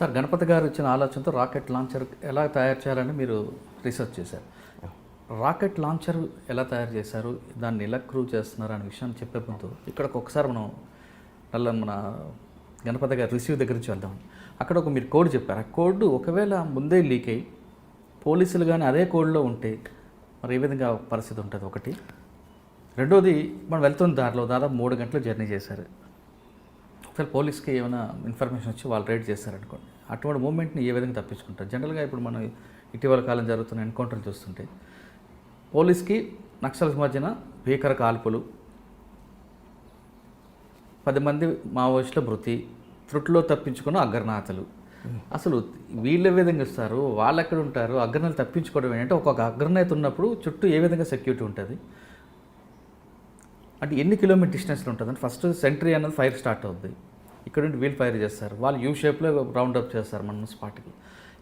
Sir Ganapati గారు ఇచ్చిన ఆలోచనతో రాకెట్ లాంచర్ ఎలా తయారు చేయాలని మీరు రీసెర్చ్ చేశారు. రాకెట్ లాంచర్ ఎలా తయారు చేశారు? దాన్ని ఎలా క్రూ చేస్తున్నారు అనే విషయాన్ని చెప్పే ముందు ఇక్కడ ఒకసారి మనం నల్ల మన గణపతి గారు రిసీవ్ దగ్గర నుంచి వెళ్దాం. అక్కడ ఒక మీరు కోడ్ చెప్పారు. ఆ కోడ్ ఒకవేళ ముందే లీక్ అయ్యి పోలీసులు కానీ అదే కోడ్లో ఉంటే మరి ఏ విధంగా పరిస్థితి ఉంటుంది? ఒకటి. రెండోది మనం వెళ్తున్న దారిలో దాదాపు మూడు గంటలు జర్నీ చేశారు. ఒకసారి పోలీస్కి ఏమైనా ఇన్ఫర్మేషన్ వచ్చి వాళ్ళు రైడ్ చేశారనుకోండి అటువంటి మూమెంట్ని ఏ విధంగా తప్పించుకుంటారు? జనరల్గా ఇప్పుడు మనం ఇటీవల కాలం జరుగుతున్న ఎన్కౌంటర్లు చూస్తుంటే పోలీస్కి నక్సల్స్ మధ్యన భీకర కాల్పులు పది మంది మావోయిస్టుల మృతి త్రుట్లో తప్పించుకున్న అగ్రనాథలు. అసలు వీళ్ళు ఏ విధంగా ఇస్తారు వాళ్ళు ఎక్కడ ఉంటారు? అగ్రనాలు తప్పించుకోవడం ఏంటంటే ఒక్కొక్క అగ్రనేత ఉన్నప్పుడు చుట్టూ ఏ విధంగా సెక్యూరిటీ ఉంటుంది? అంటే ఎన్ని కిలోమీటర్ డిస్టెన్స్లో ఉంటుంది అంటే ఫస్ట్ సెంట్రీ అన్నది ఫైర్ స్టార్ట్ అవుద్ది. ఇక్కడ నుండి వీల్ ఫైర్ చేస్తారు. వాళ్ళు యూ షేప్లో రౌండ్ అప్ చేస్తారు మన స్పాట్కి.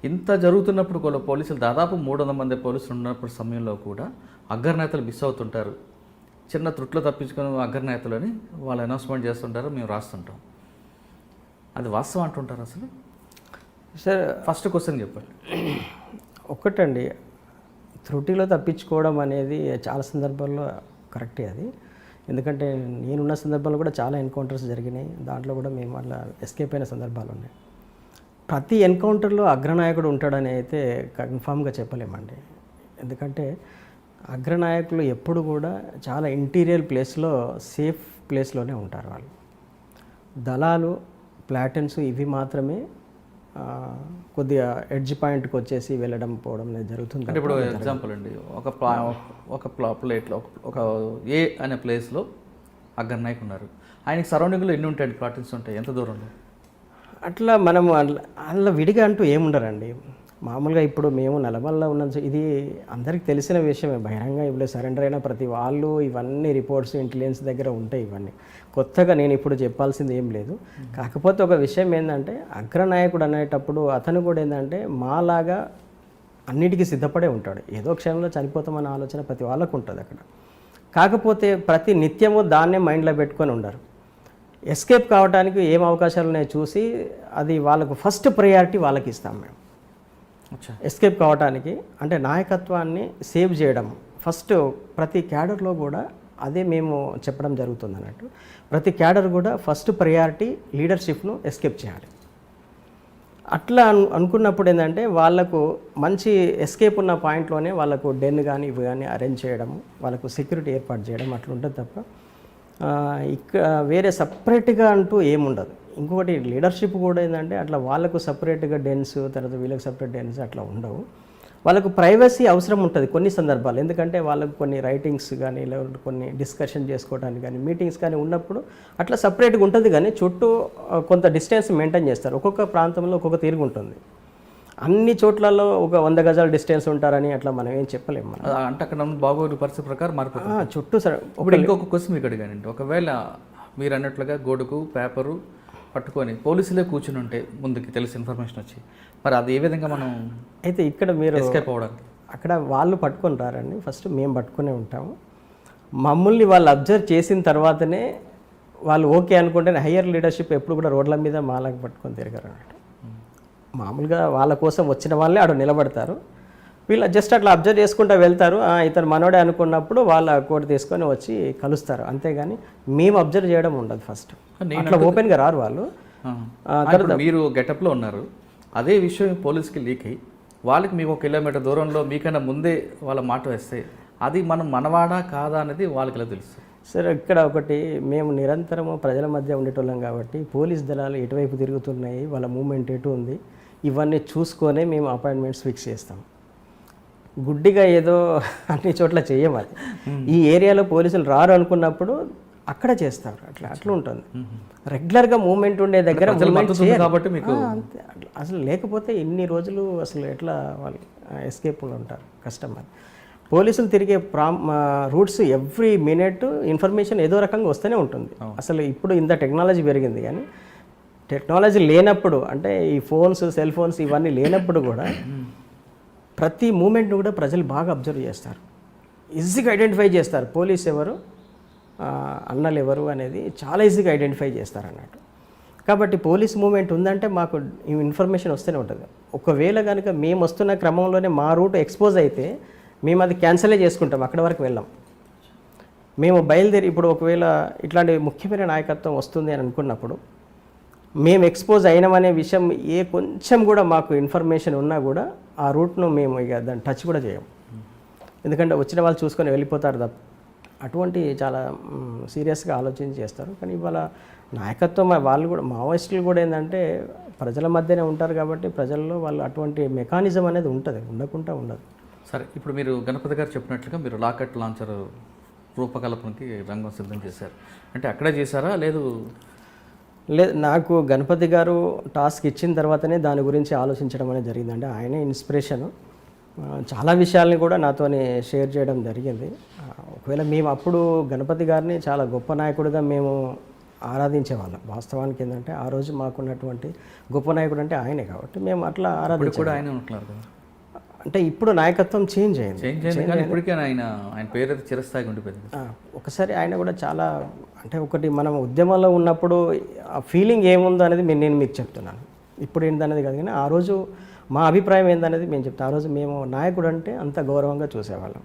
ఇంత జరుగుతున్నప్పుడు కూడా పోలీసులు దాదాపు మూడు వందల మంది పోలీసులు ఉన్నప్పుడు సమయంలో కూడా అగ్రనేతలు మిస్ అవుతుంటారు. చిన్న త్రుట్లో తప్పించుకున్న అగ్రనేతలు అని వాళ్ళు అనౌన్స్మెంట్ చేస్తుంటారు మేము రాస్తుంటాం. అది వాస్తవం అంటుంటారు అసలు? సార్ ఫస్ట్ క్వశ్చన్ చెప్పండి. ఒక్కటండి త్రుటిలో తప్పించుకోవడం అనేది చాలా సందర్భాల్లో కరెక్టే అది. ఎందుకంటే నేనున్న సందర్భాల్లో కూడా చాలా ఎన్కౌంటర్స్ జరిగినాయి. దాంట్లో కూడా మేము అట్లా ఎస్కేప్ అయిన సందర్భాలు ఉన్నాయి. ప్రతి ఎన్కౌంటర్లో అగ్రనాయకుడు ఉంటాడని అయితే కన్ఫామ్గా చెప్పలేమండి. ఎందుకంటే అగ్రనాయకులు ఎప్పుడు కూడా చాలా ఇంటీరియర్ ప్లేస్లో సేఫ్ ప్లేస్లోనే ఉంటారు వాళ్ళు. దళాలు ప్లాటన్స్ ఇవి మాత్రమే కొద్దిగా ఎడ్జ్ పాయింట్కి వచ్చేసి వెళ్ళడం పోవడం అనేది జరుగుతుంది. అంటే ఇప్పుడు ఎగ్జాంపుల్ అండి ఒక ప్లా ఒక ప్లా ప్లేట్లో ఒక- ఒక ఏ అనే ప్లేస్లో అగ్గర్ ఉన్నారు. ఆయనకి సరౌండింగ్లో ఎన్ని ఉంటాయండి ప్లాటిన్స్ ఉంటాయి? ఎంత దూరంలో? అట్లా మనం అట్లా విడిగా అంటూ ఏముండరండి. మామూలుగా ఇప్పుడు మేము నలమల్లో ఉన్న ఇది అందరికీ తెలిసిన విషయమే. బహిరంగ ఇప్పుడు సరెండర్ అయిన ప్రతి వాళ్ళు ఇవన్నీ రిపోర్ట్స్ ఇంటెలిజెన్స్ దగ్గర ఉంటాయి ఇవన్నీ. కొత్తగా నేను ఇప్పుడు చెప్పాల్సింది ఏం లేదు. కాకపోతే ఒక విషయం ఏంటంటే అగ్రనాయకుడు అనేటప్పుడు అతను కూడా ఏంటంటే మాలాగా అన్నిటికీ సిద్ధపడే ఉంటాడు. ఏదో క్షణంలో చనిపోతామన్న ఆలోచన ప్రతి వాళ్ళకు ఉంటుంది అక్కడ. కాకపోతే ప్రతి నిత్యము దాన్నే మైండ్లో పెట్టుకొని ఉండరు. ఎస్కేప్ కావడానికి ఏం అవకాశాలు ఉన్నాయో చూసి అది వాళ్ళకు ఫస్ట్ ప్రయారిటీ వాళ్ళకి ఇస్తాం మేము. ఎస్కేప్ కావడానికి అంటే నాయకత్వాన్ని సేవ్ చేయడం. ఫస్ట్ ప్రతి క్యాడర్లో కూడా అదే మేము చెప్పడం జరుగుతుంది అన్నట్టు. ప్రతి క్యాడర్ కూడా ఫస్ట్ ప్రయారిటీ లీడర్షిప్ను ఎస్కేప్ చేయాలి. అట్లా అను అనుకున్నప్పుడు ఏంటంటే వాళ్ళకు మంచి ఎస్కేప్ ఉన్న పాయింట్లోనే వాళ్ళకు డెన్ కానీ ఇవి కానీ అరేంజ్ చేయడం వాళ్ళకు సెక్యూరిటీ ఏర్పాటు చేయడం అట్లా ఉంటుంది తప్ప ఇక్కడ వేరే సపరేట్గా అంటూ ఏముండదు. ఇంకొకటి లీడర్షిప్ కూడా ఏంటంటే అట్లా వాళ్ళకు సపరేట్గా డెన్స్ తర్వాత వీళ్ళకి సపరేట్ డెన్స్ అట్లా ఉండవు. వాళ్ళకు ప్రైవసీ అవసరం ఉంటుంది కొన్ని సందర్భాలు. ఎందుకంటే వాళ్ళకు కొన్ని రైటింగ్స్ కానీ లేదంటే కొన్ని డిస్కషన్ చేసుకోవడానికి కానీ మీటింగ్స్ కానీ ఉన్నప్పుడు అట్లా సపరేట్గా ఉంటుంది కానీ చుట్టూ కొంత డిస్టెన్స్ మెయింటైన్ చేస్తారు. ఒక్కొక్క ప్రాంతంలో ఒక్కొక్క తీరుగు ఉంటుంది. అన్ని చోట్లలో ఒక వంద గజాల డిస్టెన్స్ ఉంటారని అట్లా మనం ఏం చెప్పలేము మనం. అంటే అక్కడ బాగోగుల పరిస్థితి ప్రకారం మారిపోతుంది ఆ, చుట్టూ సరే ఇప్పుడు ఇంకొక క్వశ్చన్ మీకు అడిగానండి ఒకవేళ మీరు అన్నట్లుగా గోడుకు పేపరు పట్టుకొని పోలీసులే కూర్చుని ఉంటే ముందుకి తెలిసి ఇన్ఫర్మేషన్ వచ్చి. మరి అది ఏ విధంగా మనం అయితే ఇక్కడ మీరు ఎస్కేప్ అవ్వడానికి? అక్కడ వాళ్ళు పట్టుకొని రారండి. ఫస్ట్ మేము పట్టుకునే ఉంటాము. మమ్మల్ని వాళ్ళు అబ్జర్వ్ చేసిన తర్వాతనే వాళ్ళు ఓకే అనుకుంటే హయ్యర్ లీడర్షిప్ ఎప్పుడు కూడా రోడ్ల మీద మాలకు పట్టుకొని తిరగరు అన్నట్టు మామూలుగా వాళ్ళ కోసం వచ్చిన వాళ్ళే ఆడ నిలబడతారు. వీళ్ళు జస్ట్ అట్లా అబ్జర్వ్ చేసుకుంటూ వెళ్తారు. "ఆ, ఇతను మనోడే అనుకున్నప్పుడు వాళ్ళ కోట్ తీసుకొని వచ్చి కలుస్తారు. అంతేగాని మేము అబ్జర్వ్ చేయడం ఉండదు ఫస్ట్. అట్లా ఓపెన్గా రారు వాళ్ళు. మీరు గెటప్లో ఉన్నారు. అదే విషయం పోలీస్కి లీక్ అయ్యి వాళ్ళకి మీకు ఒక కిలోమీటర్ దూరంలో మీకన్నా ముందే వాళ్ళ మాట వేస్తే అది మనం మనవాడా కాదా అనేది వాళ్ళకి ఎలా తెలుస్తుంది? సరే ఇక్కడ ఒకటి మేము నిరంతరము ప్రజల మధ్య ఉండేటోళ్ళం కాబట్టి పోలీస్ దళాలు ఎటువైపు తిరుగుతున్నాయి వాళ్ళ మూమెంట్ ఎటు ఉంది ఇవన్నీ చూసుకొనే మేము అపాయింట్మెంట్స్ ఫిక్స్ చేస్తాం. గుడ్డిగా ఏదో అన్ని చోట్ల చెయ్యం అది. ఈ ఏరియాలో పోలీసులు రారు అనుకున్నప్పుడు అక్కడ చేస్తారు. అట్లా అట్లా ఉంటుంది. రెగ్యులర్గా మూమెంట్ ఉండే దగ్గర. కాబట్టి మీకు. అసలు లేకపోతే ఇన్ని రోజులు అసలు ఎట్లా వాళ్ళు ఎస్కేప్లో ఉంటారు? అది. పోలీసులు తిరిగే from routes every minute information ఏదో రకంగా వస్తూనే ఉంటుంది. అసలు ఇప్పుడు ఇంత టెక్నాలజీ పెరిగింది కానీ టెక్నాలజీ లేనప్పుడు అంటే ఈ ఫోన్స్ సెల్ ఫోన్స్ ఇవన్నీ లేనప్పుడు కూడా ప్రతి మూమెంట్ను కూడా ప్రజలు బాగా అబ్జర్వ్ చేస్తారు. ఈజీగా ఐడెంటిఫై చేస్తారు. పోలీస్ ఎవరు? అన్నలు ఎవరు అనేది చాలా ఈజీగా ఐడెంటిఫై చేస్తారు అన్నట్టు. కాబట్టి పోలీస్ మూమెంట్ ఉందంటే మాకు ఇన్ఫర్మేషన్ వస్తూనే ఉంటుంది. ఒకవేళ కనుక మేము వస్తున్న క్రమంలోనే మా రూట్ ఎక్స్పోజ్ అయితే మేము అది క్యాన్సలే చేసుకుంటాం. అక్కడి వరకు వెళ్ళాం. మేము బయలుదేరి ఇప్పుడు ఒకవేళ ఇట్లాంటి ముఖ్యమైన నాయకత్వం వస్తుంది అని అనుకున్నప్పుడు మేము ఎక్స్పోజ్ అయినామనే విషయం ఏ కొంచెం కూడా మాకు ఇన్ఫర్మేషన్ ఉన్నా కూడా ఆ రూట్ను మేము ఇక దాన్ని టచ్ కూడా చేయము ఎందుకంటే వచ్చిన వాళ్ళు చూసుకొని వెళ్ళిపోతారు తప్ప అటువంటి చాలా సీరియస్గా ఆలోచించి చేస్తారు. కానీ ఇవాళ నాయకత్వం వాళ్ళు కూడా మావోయిస్టులు కూడా ఏంటంటే ప్రజల మధ్యనే ఉంటారు కాబట్టి ప్రజల్లో వాళ్ళు అటువంటి మెకానిజం అనేది ఉంటుంది ఉండకుండా ఉండదు. సరే ఇప్పుడు మీరు గణపతి గారు చెప్పినట్లుగా మీరు లాకెట్ లాంచర్ రూపకల్పనకి రంగం సిద్ధం చేశారు. అంటే అక్కడే చేశారా? లేదు లేదు నాకు గణపతి గారు టాస్క్ ఇచ్చిన తర్వాతనే దాని గురించి ఆలోచించడం అనేది జరిగిందంటే ఆయనే ఇన్స్పిరేషన్ చాలా విషయాల్ని కూడా నాతోని షేర్ చేయడం జరిగింది. ఒకవేళ మేము అప్పుడు గణపతి గారిని చాలా గొప్ప నాయకుడిగా మేము ఆరాధించేవాళ్ళం. వాస్తవానికి ఏంటంటే ఆ రోజు మాకున్నటువంటి గొప్ప నాయకుడు అంటే ఆయనే కాబట్టి మేము అట్లా ఇప్పుడు ఆరాధించాం కూడా ఆయన ఉంటున్నారు అంటే ఇప్పుడు నాయకత్వం చేంజ్ అయింది. చేంజ్ అయింది కానీ ఇప్పటికీ ఆయన ఆయన పేరు అయితే చిరస్థాయిగా ఉండిపోయింది. ఒకసారి ఆయన కూడా చాలా అంటే ఒకటి మనం ఉద్యమంలో ఉన్నప్పుడు ఆ ఫీలింగ్ ఏముందో అనేది నేను మీకు చెప్తున్నాను. ఇప్పుడు ఏంటనేది కాదు కానీ ఆ రోజు మా అభిప్రాయం ఏందనేది మేము చెప్తాం. ఆ రోజు మేము నాయకుడు అంటే అంత గౌరవంగా చూసేవాళ్ళం.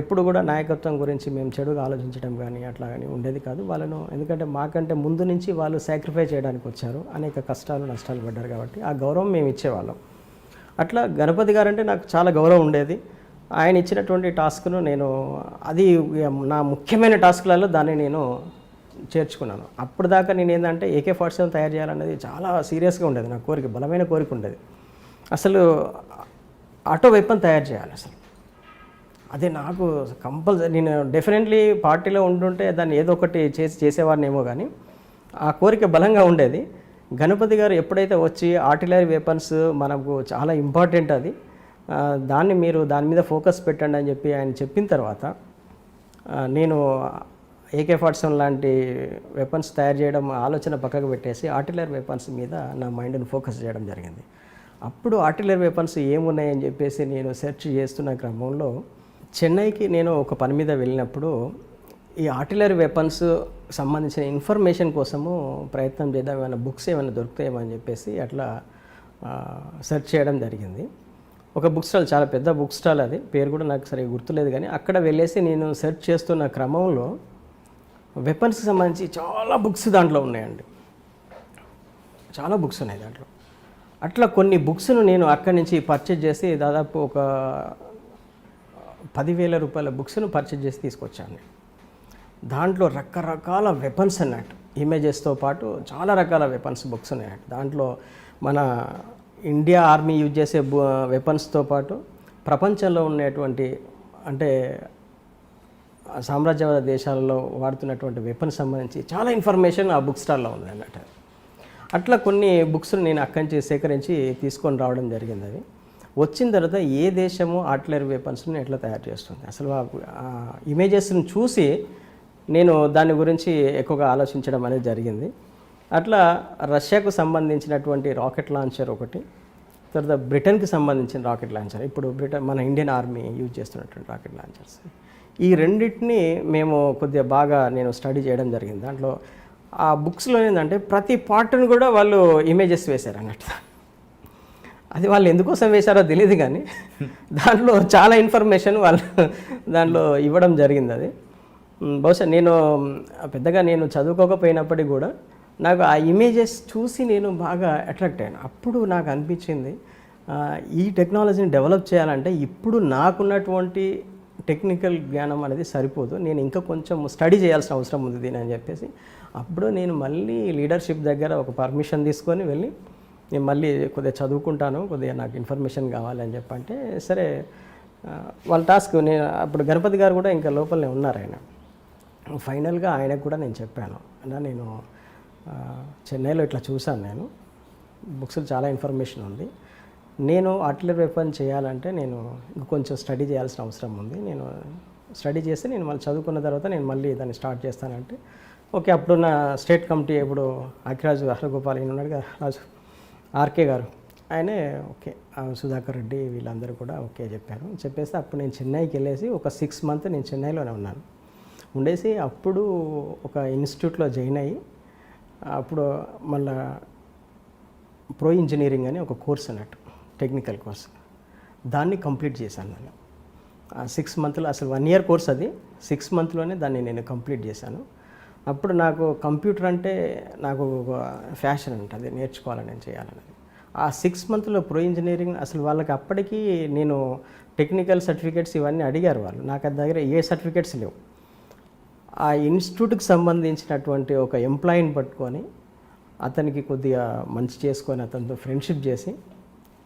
ఎప్పుడు కూడా నాయకత్వం గురించి మేము చెడుగా ఆలోచించడం కానీ అట్లా కానీ ఉండేది కాదు. వాళ్ళను ఎందుకంటే మాకంటే ముందు నుంచి వాళ్ళు సాక్రిఫై చేయడానికి వచ్చారు. అనేక కష్టాలు నష్టాలు పడ్డారు కాబట్టి ఆ గౌరవం మేము ఇచ్చేవాళ్ళం. అట్లా గణపతి గారు అంటే నాకు చాలా గౌరవం ఉండేది. ఆయన ఇచ్చినటువంటి టాస్క్ను నేను అది నా ముఖ్యమైన టాస్క్లలో దాన్ని నేను చేర్చుకున్నాను. అప్పుడు దాకా నేను ఏంటంటే ఏకే ఫార్టీ సెవెన్ తయారు చేయాలనేది చాలా సీరియస్గా ఉండేది నా కోరిక బలమైన కోరిక ఉండేది. అసలు ఆటో వెపన్ తయారు చేయాలి అసలు. అదే నాకు కంపల్సరీ నేను డెఫినెట్లీ పార్టీలో ఉంటుంటే దాన్ని ఏదో ఒకటి చేసి చేసేవాడినేమో కానీ ఆ కోరిక బలంగా ఉండేది. గణపతి గారు ఎప్పుడైతే వచ్చి ఆర్టిలరీ వెపన్స్ మనకు చాలా ఇంపార్టెంట్ అది దాన్ని మీరు దాని మీద ఫోకస్ పెట్టండి అని చెప్పి ఆయన చెప్పిన తర్వాత నేను ఏకే ఫార్ట్సన్ లాంటి వెపన్స్ తయారు చేయడం ఆలోచన పక్కకు పెట్టేసి ఆర్టిలరీ వెపన్స్ మీద నా మైండ్ని ఫోకస్ చేయడం జరిగింది. అప్పుడు ఆర్టిలరీ వెపన్స్ ఏమున్నాయని చెప్పేసి నేను సెర్చ్ చేస్తున్న క్రమంలో చెన్నైకి నేను ఒక పని మీద వెళ్ళినప్పుడు ఈ ఆర్టిలరీ వెపన్స్ సంబంధించిన ఇన్ఫర్మేషన్ కోసము ప్రయత్నం చేద్దాం ఏమైనా బుక్స్ ఏమైనా దొరుకుతాయేమో అని చెప్పేసి అట్లా సెర్చ్ చేయడం జరిగింది. ఒక బుక్ స్టాల్ చాలా పెద్ద బుక్ స్టాల్ అది పేరు కూడా నాకు సరిగ్గా గుర్తులేదు కానీ అక్కడ వెళ్ళేసి నేను సెర్చ్ చేస్తున్న క్రమంలో వెపన్స్కి సంబంధించి చాలా బుక్స్ దాంట్లో ఉన్నాయండి. చాలా బుక్స్ ఉన్నాయి దాంట్లో. అట్లా కొన్ని బుక్స్ను నేను అక్కడి నుంచి పర్చేజ్ చేసి దాదాపు ఒక పదివేల రూపాయల బుక్స్ను పర్చేజ్ చేసి తీసుకొచ్చాను. దాంట్లో రకరకాల వెపన్స్ అన్నట్టు ఇమేజెస్తో పాటు చాలా రకాల వెపన్స్ బుక్స్ ఉన్నాయన్నట్టు దాంట్లో మన ఇండియా ఆర్మీ యూజ్ చేసే వెపన్స్తో పాటు ప్రపంచంలో ఉండేటువంటి అంటే సామ్రాజ్యవాద దేశాలలో వాడుతున్నటువంటి వెపన్స్ సంబంధించి చాలా ఇన్ఫర్మేషన్ ఆ బుక్ స్టాల్లో ఉంది అన్నట్టు అట్లా కొన్ని బుక్స్ని నేను అక్కడి నుంచి సేకరించి తీసుకొని రావడం జరిగింది అది. వచ్చిన తర్వాత ఏ దేశము ఆర్టిలరీ వెపన్స్ని ఎట్లా తయారు చేస్తుంది? అసలు ఆ ఇమేజెస్ని చూసి నేను దాని గురించి ఎక్కువగా ఆలోచించడం అనేది జరిగింది. అట్లా రష్యాకు సంబంధించినటువంటి రాకెట్ లాంచర్ ఒకటి తర్వాత బ్రిటన్కి సంబంధించిన రాకెట్ లాంచర్ ఇప్పుడు బ్రిటన్ మన ఇండియన్ ఆర్మీ యూజ్ చేస్తున్నటువంటి రాకెట్ లాంచర్స్. ఈ రెండింటిని మేము కొద్దిగా బాగా నేను స్టడీ చేయడం జరిగింది. దాంట్లో ఆ బుక్స్లో ఏంటంటే ప్రతి పార్ట్ను కూడా వాళ్ళు ఇమేజెస్ వేశారు అన్నట్టు. అది వాళ్ళు ఎందుకోసం వేశారో తెలియదు కానీ దాంట్లో చాలా ఇన్ఫర్మేషన్ వాళ్ళు దాంట్లో ఇవ్వడం జరిగింది అది. బహుశా నేను పెద్దగా నేను చదువుకోకపోయినప్పటికీ కూడా నాకు ఆ ఇమేజెస్ చూసి నేను బాగా అట్రాక్ట్ అయ్యాను. అప్పుడు నాకు అనిపించింది ఈ టెక్నాలజీని డెవలప్ చేయాలంటే ఇప్పుడు నాకున్నటువంటి టెక్నికల్ జ్ఞానం అనేది సరిపోదు. నేను ఇంకా కొంచెం స్టడీ చేయాల్సిన అవసరం ఉంది దీని అని చెప్పేసి. అప్పుడు నేను మళ్ళీ లీడర్షిప్ దగ్గర ఒక పర్మిషన్ తీసుకొని వెళ్ళి నేను మళ్ళీ కొద్దిగా చదువుకుంటాను కొద్దిగా నాకు ఇన్ఫర్మేషన్ కావాలని చెప్పంటే సరే వాళ్ళ టాస్క్ నేను అప్పుడు గణపతి గారు కూడా ఇంకా లోపలనే ఉన్నారు ఆయన. ఫైనల్గా ఆయనకు కూడా నేను చెప్పాను. అన్నా నేను చెన్నైలో ఇట్లా చూశాను నేను. బుక్స్లో చాలా ఇన్ఫర్మేషన్ ఉంది. నేను ఆర్టిలరీ వెపన్ చేయాలంటే నేను ఇంక కొంచెం స్టడీ చేయాల్సిన అవసరం ఉంది. నేను స్టడీ చేస్తే నేను మళ్ళీ చదువుకున్న తర్వాత నేను మళ్ళీ దాన్ని స్టార్ట్ చేస్తానంటే ఓకే అప్పుడున్న స్టేట్ కమిటీ ఇప్పుడు అఖిరాజు హరగోపాల్ ఈయన ఉన్నాడు కదా రాజు ఆర్కే గారు. ఆయనే ఓకే సుధాకర్ రెడ్డి వీళ్ళందరూ కూడా ఓకే చెప్పారు. చెప్పేస్తే అప్పుడు నేను చెన్నైకి వెళ్ళేసి ఒక సిక్స్ మంత్ నేను చెన్నైలోనే ఉన్నాను. ఉండేసి అప్పుడు ఒక ఇన్స్టిట్యూట్లో జాయిన్ అయ్యి అప్పుడు మళ్ళా ప్రో ఇంజనీరింగ్ అని ఒక కోర్స్ అన్నట్టు టెక్నికల్ కోర్స్. దాన్ని కంప్లీట్ చేశాను నేను. సిక్స్ మంత్లో అసలు వన్ ఇయర్ కోర్స్ అది. సిక్స్ మంత్లోనే దాన్ని నేను కంప్లీట్ చేశాను. అప్పుడు నాకు కంప్యూటర్ అంటే నాకు ఒక ఫ్యాషన్ అంటే అది నేర్చుకోవాలని నేను చేయాలనేది ఆ సిక్స్ మంత్లో ప్రో ఇంజనీరింగ్ అసలు వాళ్ళకి అప్పటికీ నేను టెక్నికల్ సర్టిఫికేట్స్ ఇవన్నీ అడిగారు వాళ్ళు. నాకు దగ్గర ఏ సర్టిఫికేట్స్ లేవు. ఆ ఇన్స్టిట్యూట్కి సంబంధించినటువంటి ఒక ఎంప్లాయీని పట్టుకొని అతనికి కొద్దిగా మంచి చేసుకొని అతనితో ఫ్రెండ్షిప్ చేసి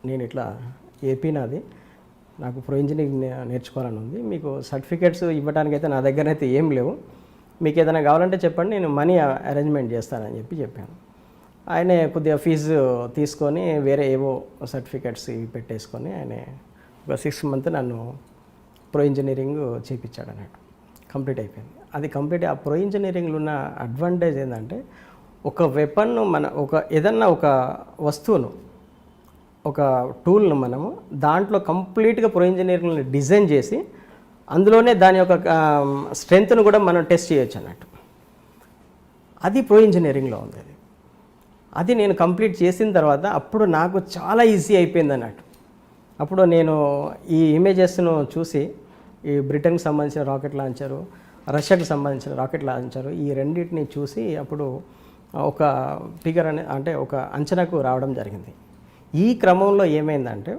నేను ఇట్లా ఏపీ నాది. నాకు ప్రో ఇంజనీరింగ్ నే- నేర్చుకోవాలని ఉంది. మీకు సర్టిఫికేట్స్ ఇవ్వడానికి అయితే నా దగ్గర అయితే ఏం లేవు. మీకు ఏదైనా కావాలంటే చెప్పండి నేను మనీ అరేంజ్మెంట్ చేస్తానని చెప్పి చెప్పాను. ఆయన కొద్దిగా ఫీజు తీసుకొని వేరే ఏవో సర్టిఫికేట్స్ ఇవి పెట్టేసుకొని ఆయన ఒక సిక్స్ మంత్ నన్ను ప్రో ఇంజనీరింగ్ చేయించాడు అన్నట్టు కంప్లీట్ అయిపోయింది. అది కంప్లీట్ ఆ ప్రో ఇంజనీరింగ్లో ఉన్న అడ్వాంటేజ్ ఏంటంటే ఒక వెపన్ను మన ఒక ఏదన్నా ఒక వస్తువును ఒక టూల్ను మనము దాంట్లో కంప్లీట్గా ప్రో ఇంజనీరింగ్ని డిజైన్ చేసి అందులోనే దాని యొక్క స్ట్రెంగ్త్ను కూడా మనం టెస్ట్ చేయొచ్చు అన్నట్టు. అది ప్రో ఇంజనీరింగ్లో ఉంది అది. అది నేను కంప్లీట్ చేసిన తర్వాత అప్పుడు నాకు చాలా ఈజీ అయిపోయింది అన్నట్టు. అప్పుడు నేను ఈ ఇమేజెస్ను చూసి ఈ బ్రిటన్కి సంబంధించిన రాకెట్ లాంచరు రష్యాకు సంబంధించిన రాకెట్ లాంచారు. ఈ రెండింటిని చూసి అప్పుడు ఒక ఫిగర్ అనే అంటే ఒక అంచనాకు రావడం జరిగింది. ఈ క్రమంలో ఏమైందంటే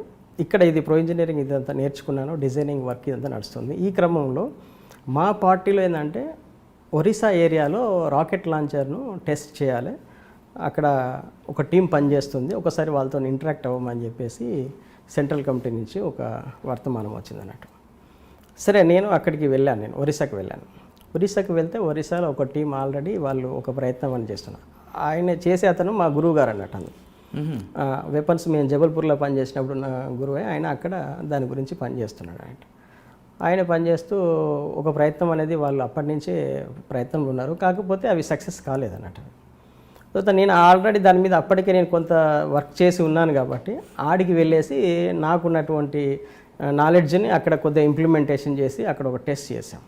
ఇక్కడ ఇది ప్రో ఇంజనీరింగ్ ఇదంతా నేర్చుకున్నాను డిజైనింగ్ వర్క్ ఇదంతా నడుస్తుంది. ఈ క్రమంలో మా పార్టీలో ఏంటంటే ఒరిస్సా ఏరియాలో రాకెట్ లాంచర్ను టెస్ట్ చేయాలి. అక్కడ ఒక టీం పనిచేస్తుంది. ఒకసారి వాళ్ళతో ఇంటరాక్ట్ అవ్వమని చెప్పేసి సెంట్రల్ కమిటీ నుంచి ఒక వర్తమానం వచ్చింది అన్నట్టు సరే నేను అక్కడికి వెళ్ళాను నేను ఒరిస్సాకి వెళ్ళాను. ఒరిస్సాకి వెళ్తే ఒరిస్సాలో ఒక టీం ఆల్రెడీ వాళ్ళు ఒక ప్రయత్నం అని చేస్తున్నారు. ఆయన చేసే అతను మా గురువు గారు అన్నట్టు అందులో. ఆ, వెపన్స్ మేము జబల్పూర్లో పనిచేసినప్పుడు నా గురువే ఆయన అక్కడ దాని గురించి పనిచేస్తున్నాడు ఆయన. ఆయన పనిచేస్తూ ఒక ప్రయత్నం అనేది వాళ్ళు అప్పటి నుంచే ప్రయత్నంలో ఉన్నారు. కాకపోతే అవి సక్సెస్ కాలేదు అన్నట్టు. తర్వాత నేను ఆల్రెడీ దాని మీద అప్పటికే నేను కొంత వర్క్ చేసి ఉన్నాను కాబట్టి ఆడికి వెళ్ళేసి నాకున్నటువంటి నాలెడ్జ్ని అక్కడ కొద్దిగా ఇంప్లిమెంటేషన్ చేసి అక్కడ ఒక టెస్ట్ చేసాం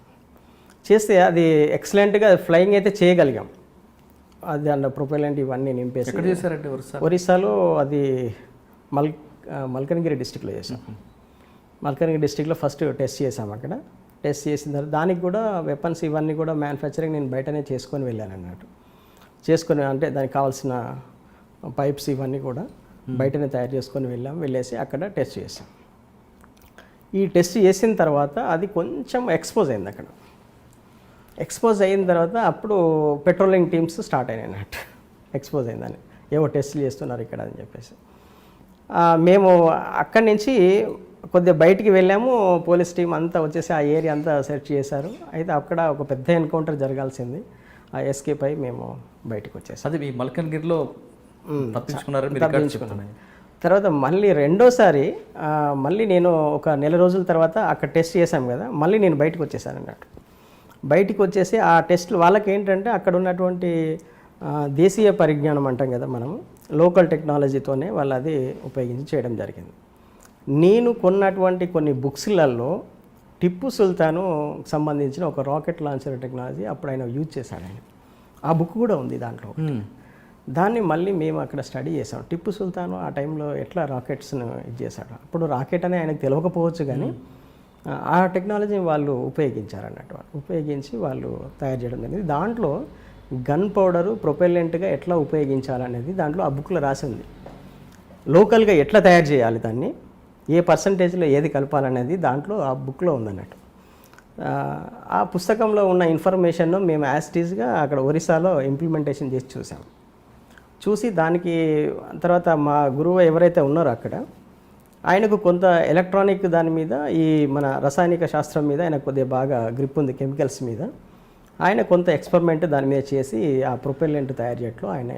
చేస్తే అది ఎక్సలెంట్గా ఫ్లయింగ్ అయితే చేయగలిగాం. అది అందులో ప్రొపెలెంట్ ఇవన్నీ నింపేసి ఒరిస్సా ఒరిస్సాలో? అది మల్ మల్కనగిరి డిస్టిక్లో చేసాం మల్కనగిరి డిస్టిక్లో ఫస్ట్ టెస్ట్ చేసాం అక్కడ. టెస్ట్ చేసిన తర్వాత దానికి కూడా వెపన్స్ ఇవన్నీ కూడా మ్యానుఫ్యాక్చరింగ్ నేను బయటనే చేసుకొని వెళ్ళాను అన్నట్టు చేసుకొని అంటే దానికి కావాల్సిన పైప్స్ ఇవన్నీ కూడా బయటనే తయారు చేసుకొని వెళ్ళాం. వెళ్ళేసి అక్కడ టెస్ట్ చేసాం ఈ టెస్ట్ చేసిన తర్వాత అది కొంచెం ఎక్స్పోజ్ అయింది అక్కడ. ఎక్స్పోజ్ అయిన తర్వాత అప్పుడు పెట్రోలింగ్ టీమ్స్ స్టార్ట్ అయినాయి అన్నట్టు ఎక్స్పోజ్ అయిందని. ఏవో టెస్టులు చేస్తున్నారు ఇక్కడ అని చెప్పేసి. మేము అక్కడి నుంచి కొద్దిగా బయటికి వెళ్ళాము. పోలీస్ టీం అంతా వచ్చేసి ఆ ఏరియా అంతా సెర్చ్ చేశారు. అయితే అక్కడ ఒక పెద్ద ఎన్కౌంటర్ జరగాల్సింది. ఆ ఎస్కేప్ అయి మేము బయటకు వచ్చేసాం. అది మీ మల్కన్గిరిలో తర్వాత మళ్ళీ రెండోసారి మళ్ళీ నేను ఒక నెల రోజుల తర్వాత అక్కడ టెస్ట్ చేశాం కదా. మళ్ళీ నేను బయటకు వచ్చేసాను అన్నట్టు బయటికి వచ్చేసి ఆ టెస్ట్లు వాళ్ళకి ఏంటంటే అక్కడ ఉన్నటువంటి దేశీయ పరిజ్ఞానం అంటాం కదా మనము లోకల్ టెక్నాలజీతోనే వాళ్ళు అది ఉపయోగించి చేయడం జరిగింది. నేను కొన్నటువంటి కొన్ని బుక్స్లలో టిప్పు సుల్తాను సంబంధించిన ఒక రాకెట్ లాంచర్ టెక్నాలజీ అప్పుడు ఆయన యూజ్ చేశాడు ఆయన. ఆ బుక్ కూడా ఉంది దాంట్లో. దాన్ని మళ్ళీ మేము అక్కడ స్టడీ చేసాం టిప్పు సుల్తాను ఆ టైంలో ఎట్లా రాకెట్స్ను ఇది చేశాడు? అప్పుడు రాకెట్ అని ఆయనకు తెలియకపోవచ్చు కానీ ఆ, టెక్నాలజీని వాళ్ళు ఉపయోగించారు అన్నట్టు ఉపయోగించి వాళ్ళు తయారు చేయడం జరిగింది. దాంట్లో గన్ పౌడరు ప్రొపెల్లెంట్గా ఎట్లా ఉపయోగించాలనేది దాంట్లో ఆ బుక్లో రాసి ఉంది. లోకల్గా ఎట్లా తయారు చేయాలి దాన్ని ఏ పర్సంటేజ్లో ఏది కలపాలనేది దాంట్లో ఆ బుక్లో ఉందన్నట్టు. ఆ, పుస్తకంలో ఉన్న ఇన్ఫర్మేషన్ను మేము యాస్టీజ్గా అక్కడ ఒరిస్సాలో ఇంప్లిమెంటేషన్ చేసి చూసాం. చూసి దానికి తర్వాత మా గురువు ఎవరైతే ఉన్నారో అక్కడ ఆయనకు కొంత ఎలక్ట్రానిక్ దాని మీద ఈ మన రసాయనిక శాస్త్రం మీద ఆయన కొద్దిగా బాగా గ్రిప్ ఉంది కెమికల్స్ మీద. ఆయన కొంత ఎక్స్పెరిమెంట్ దాని మీద చేసి ఆ ప్రొపెల్లెంట్ తయారు చేయట్లో ఆయన